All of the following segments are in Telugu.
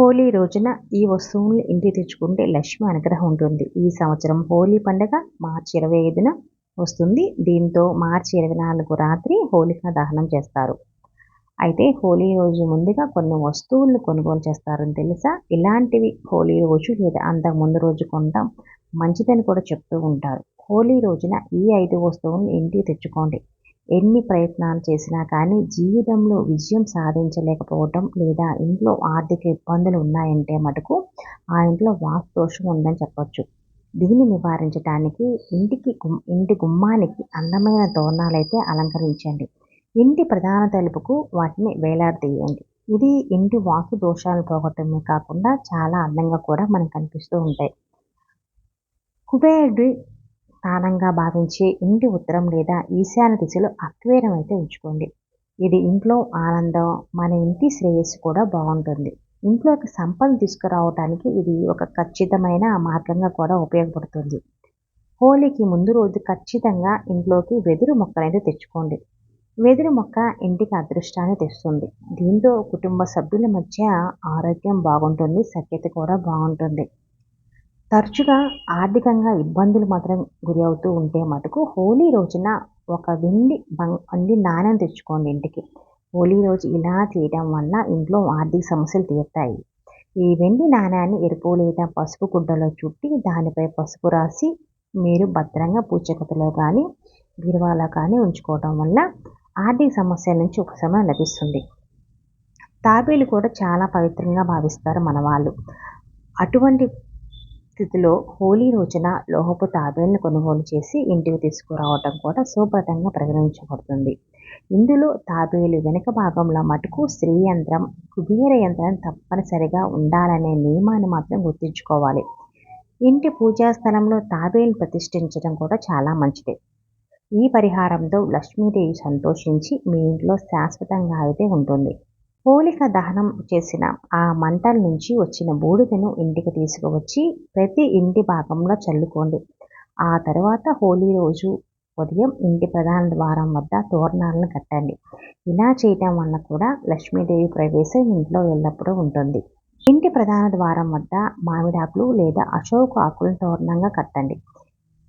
హోలీ రోజున ఈ వస్తువుల్ని ఇంటికి తెచ్చుకుంటే లక్ష్మి అనుగ్రహం ఉంటుంది. ఈ సంవత్సరం హోలీ పండుగ మార్చి ఇరవై ఐదున వస్తుంది. దీంతో మార్చి ఇరవై నాలుగు రాత్రి హోలికా దహనం చేస్తారు. అయితే హోలీ రోజు ముందుగా కొన్ని వస్తువులను కొనుగోలు చేస్తారని తెలుసా? ఇలాంటివి హోలీ రోజు లేదా అంతకు ముందు రోజు కొంటాం మంచిదని కూడా చెప్తూ ఉంటారు. హోలీ రోజున ఈ ఐదు వస్తువులను ఇంటికి తెచ్చుకోండి. ఎన్ని ప్రయత్నాలు చేసినా కానీ జీవితంలో విజయం సాధించలేకపోవటం లేదా ఇంట్లో ఆర్థిక ఇబ్బందులు ఉన్నాయంటే మటుకు ఆ ఇంట్లో వాస్తోషం ఉందని చెప్పొచ్చు. దీన్ని నివారించడానికి ఇంటికి ఇంటి గుమ్మానికి అందమైన తోరణాలైతే అలంకరించండి. ఇంటి ప్రధాన తలుపుకు వాటిని వేలాడదీయండి ఇది ఇంటి వాస్తు దోషాలను పోగొట్టమే కాకుండా చాలా అందంగా కూడా మనకు కనిపిస్తూ ఉంటాయి. కుబేరుడి స్థానంగా భావించే ఇంటి ఉత్తరం లేదా ఈశాన్య దిశలో అక్వేరం అయితే ఉంచుకోండి. ఇది ఇంట్లో ఆనందం మన ఇంటి శ్రేయస్సు కూడా బాగుంటుంది. ఇంట్లోకి సంపద తీసుకురావడానికి ఇది ఒక ఖచ్చితమైన మార్గంగా కూడా ఉపయోగపడుతుంది. హోలీకి ముందు రోజు ఖచ్చితంగా ఇంట్లోకి వెదురు మొక్కనైతే తెచ్చుకోండి. వెదురు మొక్క ఇంటికి అదృష్టాన్ని తెస్తుంది. దీంతో కుటుంబ సభ్యుల మధ్య ఆరోగ్యం బాగుంటుంది సఖ్యత కూడా బాగుంటుంది. తరచుగా ఆర్థికంగా ఇబ్బందులు మాత్రం గురి అవుతూ ఉంటే మటుకు హోలీ రోజున ఒక వెండి బంగ్ వెండి నాణ్యం తెచ్చుకోండి ఇంటికి. హోలీ రోజు ఇలా చేయడం వల్ల ఇంట్లో ఆర్థిక సమస్యలు తీరుతాయి. ఈ వెండి నాణ్యాన్ని ఎరుపు లేదా పసుపు గుడ్డలో చుట్టి దానిపై పసుపు రాసి మీరు భద్రంగా పూచకతలో కానీ బీరువాలో కానీ ఉంచుకోవడం వల్ల ఆర్థిక సమస్యల నుంచి ఉపశమనం లభిస్తుంది. తాబేలు కూడా చాలా పవిత్రంగా భావిస్తారు మన వాళ్ళు అటువంటి స్థితిలో హోలీ రోజున లోహపు తాబేళ్ళను కొనుగోలు చేసి ఇంటికి తీసుకురావటం కూడా శుభ్రతంగా పరిగణించబడుతుంది. ఇందులో తాబేలు వెనుక భాగంలో మటుకు స్త్రీ యంత్రం కుబేర యంత్రం తప్పనిసరిగా ఉండాలనే నియమాన్ని మాత్రం గుర్తుంచుకోవాలి. ఇంటి పూజా స్థలంలో తాబేలు ప్రతిష్ఠించడం కూడా చాలా మంచిది. ఈ పరిహారంతో లక్ష్మీదేవి సంతోషించి మీ ఇంట్లో శాశ్వతంగా అయితే ఉంటుంది. హోలిక దహనం చేసిన ఆ మంటల నుంచి వచ్చిన బూడిదను ఇంటికి తీసుకువచ్చి ప్రతి ఇంటి భాగంలో చల్లుకోండి. ఆ తర్వాత హోలీ రోజు ఉదయం ఇంటి ప్రధాన ద్వారం వద్ద తోరణాలను కట్టండి. ఇలా చేయటం వల్ల కూడా లక్ష్మీదేవి ప్రవేశం ఇంట్లో ఎల్లప్పుడూ ఉంటుంది. ఇంటి ప్రధాన ద్వారం వద్ద మామిడాకులు లేదా అశోక ఆకులను తోరణంగా కట్టండి.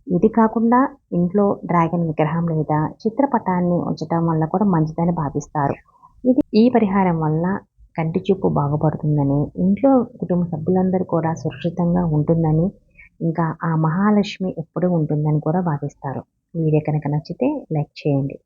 ఇది కాకుండా ఇంట్లో డ్రాగన్ విగ్రహం లేదా చిత్రపటాన్ని ఉంచడం వల్ల కూడా మంచిదని భావిస్తారు. ఇది ఈ పరిహారం వల్ల కంటి చూపు బాగుపడుతుందని ఇంట్లో కుటుంబ సభ్యులందరూ కూడా సురక్షితంగా ఉంటుందని ఇంకా ఆ మహాలక్ష్మి ఎప్పుడూ ఉంటుందని కూడా భావిస్తారు వీడియో కనుక నచ్చితే లైక్ చేయండి.